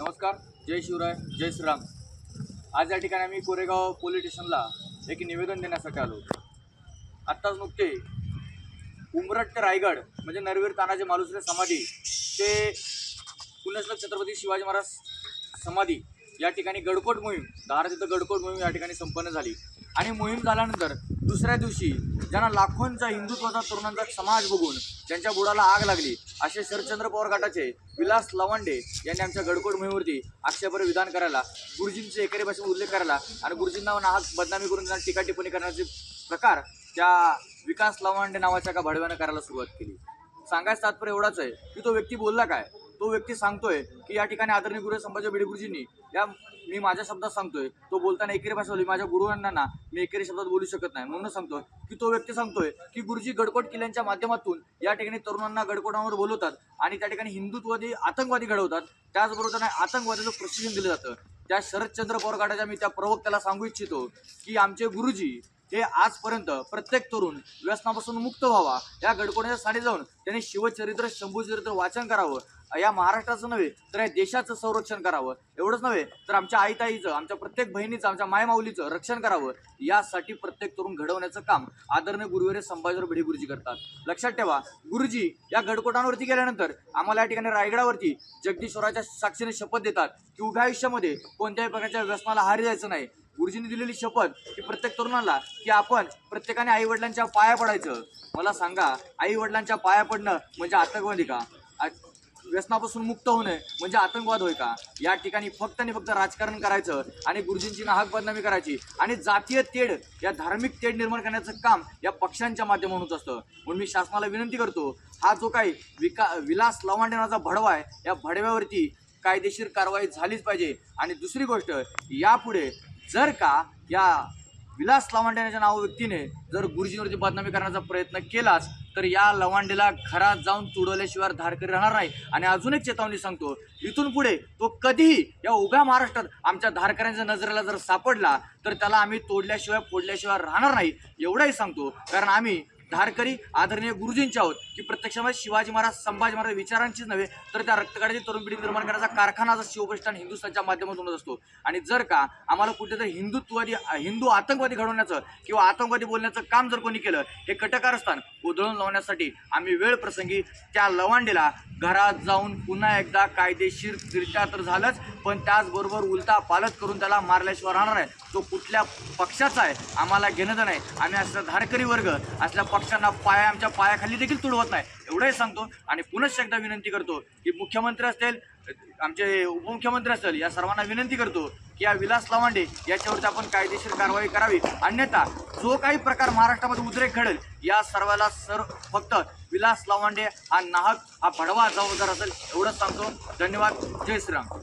नमस्कार जय शिवराय जय श्रीराम. आज या ठिकाणी आम्ही कोरेगाव पोलीस स्टेशनला एक निवेदन देण्यासाठी आलो आत्ताच नुकते उमरट ते रायगड म्हणजे नरवीर तानाजी मालुसरे समाधी ते पुण्यश्लोक छत्रपती शिवाजी महाराज समाधी या ठिकाणी गडकोट मोहीम दारा तिथं गडकोट मोहीम या ठिकाणी संपन्न झाली. आणि मोहीम झाल्यानंतर दुसऱ्या दिवशी ज्यांना लाखोंचा हिंदुत्वाचा तरुणांचा समाज बघून ज्यांच्या बुडाला आग लागली असे शरदचंद्र पवार गटाचे विलास लवांडे यांनी आमच्या गडकोट मोहीमवरती आक्षेपर विधान करायला गुरुजींचे एकेरी भाषेत उल्लेख करायला आणि गुरुजींना नाहक बदनामी करून त्यांना टीका टिप्पणी करण्याचे प्रकार त्या विकास लवांडे नावाच्या का भडव्यानं करायला सुरुवात केली. सांगायचं तात्पर्य एवढाच आहे की तो व्यक्ती बोलला काय? तो व्यक्ती सांगतोय की या ठिकाणी आदरणीय गुरु संभाजी भिडे गुरुजींनी या मी माझ्या शब्दात सांगतोय. तो बोलताना एकेरी भाषा बोलली माझ्या गुरुवांना ना मी एकेरी शब्दात बोलू शकत नाही. म्हणून सांगतोय की तो व्यक्ती सांगतोय की गुरुजी गडकोट किल्ल्यांच्या माध्यमातून या ठिकाणी तरुणांना गडकोटांवर बोलवतात आणि त्या ठिकाणी हिंदुत्ववादी आतंकवादी घडवतात. त्याचबरोबर त्यांना आतंकवादाचं प्रशिक्षण दिलं जातं. त्या शरदचंद्र पवार गटाच्या मी त्या प्रवक्त्याला सांगू इच्छितो की आमचे गुरुजी हे आजपर्यंत प्रत्येक तरुण व्यसनापासून मुक्त व्हावा या गडकोण्याच्या साडी जाऊन त्यांनी शिवचरित्र शंभूचरित्र वाचन करावं. या महाराष्ट्राचं नव्हे तर या देशाचं संरक्षण करावं. एवढंच नव्हे तर आमच्या आईताईचं आमच्या प्रत्येक बहिणीचं आमच्या मायमाऊलीचं रक्षण करावं. यासाठी प्रत्येक तरुण घडवण्याचं काम आदरणीय गुरुवारे संभाजीराव भिडे गुरुजी करतात. लक्षात ठेवा गुरुजी या गडकोटांवरती गेल्यानंतर आम्हाला या ठिकाणी रायगडावरती जगदीश्वराच्या साक्षीने शपथ देतात की उभ्या आयुष्यामध्ये कोणत्याही प्रकारच्या व्यसनाला हारी जायचं नाही. गुरुजींनी दिलेली शपथ की प्रत्येक तरुणाला की आपण प्रत्येकाने आई वडिलांच्या पाया पडायचं. मला सांगा आई वडिलांच्या पाया पडणं म्हणजे आतंकवादी का? व्यसनापासून मुक्त होणे म्हणजे आतंकवाद होय का? या ठिकाणी फक्त आणि फक्त राजकारण करायचं आणि गुरुजींची नाहक बदनामी करायची आणि जातीय तेढ या धार्मिक तेढ निर्माण करण्याचं काम या पक्षांच्या माध्यमातून असतं. म्हणून मी शासनाला विनंती करतो हा जो काही विका विलास लवांडे भडवा आहे या भडव्यावरती कायदेशीर कारवाई झालीच पाहिजे. आणि दुसरी गोष्ट यापुढे जर का या विलास लवांडे नाव व्यक्तीने जर गुरुजींवरती बदनामी करण्याचा प्रयत्न केलाच तर या लवांडेला घरात जाऊन तुडवल्याशिवाय धारकरी राहणार नाही. आणि अजून एक चेतावणी सांगतो इथून पुढे तो कधीही या उभ्या महाराष्ट्रात आमच्या धारकऱ्यांच्या नजरेला जर सापडला तर त्याला आम्ही तोडल्याशिवाय फोडल्याशिवाय राहणार नाही एवढंही सांगतो. कारण आम्ही धारकरी आदरणीय गुरुजींचे आहोत की प्रत्यक्षामध्ये शिवाजी महाराज संभाजी महाराज विचारांचीच नव्हे तर त्या रक्तकाळाची तरुण पिढी निर्माण करण्याचा कारखाना जर शिवप्रष्ठान हिंदुस्थानच्या माध्यमातूनच असतो. आणि जर का आम्हाला कुठेतरी हिंदुत्ववादी हिंदू आतंकवादी घडवण्याचं किंवा आतंकवादी बोलण्याचं काम जर कोणी केलं हे कटकारस्थान उधळून लावण्यासाठी आम्ही वेळ प्रसंगी त्या लवांडीला घरात जाऊन पुन्हा एकदा कायदेशीररित्या तर झालंच पण त्याचबरोबर उलटा पालट करून त्याला मारल्याशिवाय राहणार आहे. तो कुठल्या पक्षाचा आहे आम्हाला घेणं नाही आम्ही असला धारकरी वर्ग असल्या पक्षांना पाया आमच्या पायाखाली देखील तुडवत नाही. एवढंही सांगतो आणि पुनश्च एकदा विनंती करतो की मुख्यमंत्री असतील आमचे उपमुख्यमंत्री असतील या सर्वांना विनंती करतो की या विलास लवांडे याच्यावरती आपण कायदेशीर कारवाई करावी. अन्यथा जो काही प्रकार महाराष्ट्रामध्ये उद्रेक घडेल या सर्वाला सर फक्त विलास लवांडे हा नाहक हा भडवा जबाबदार असेल एवढंच सांगतो. धन्यवाद. जय श्रीराम.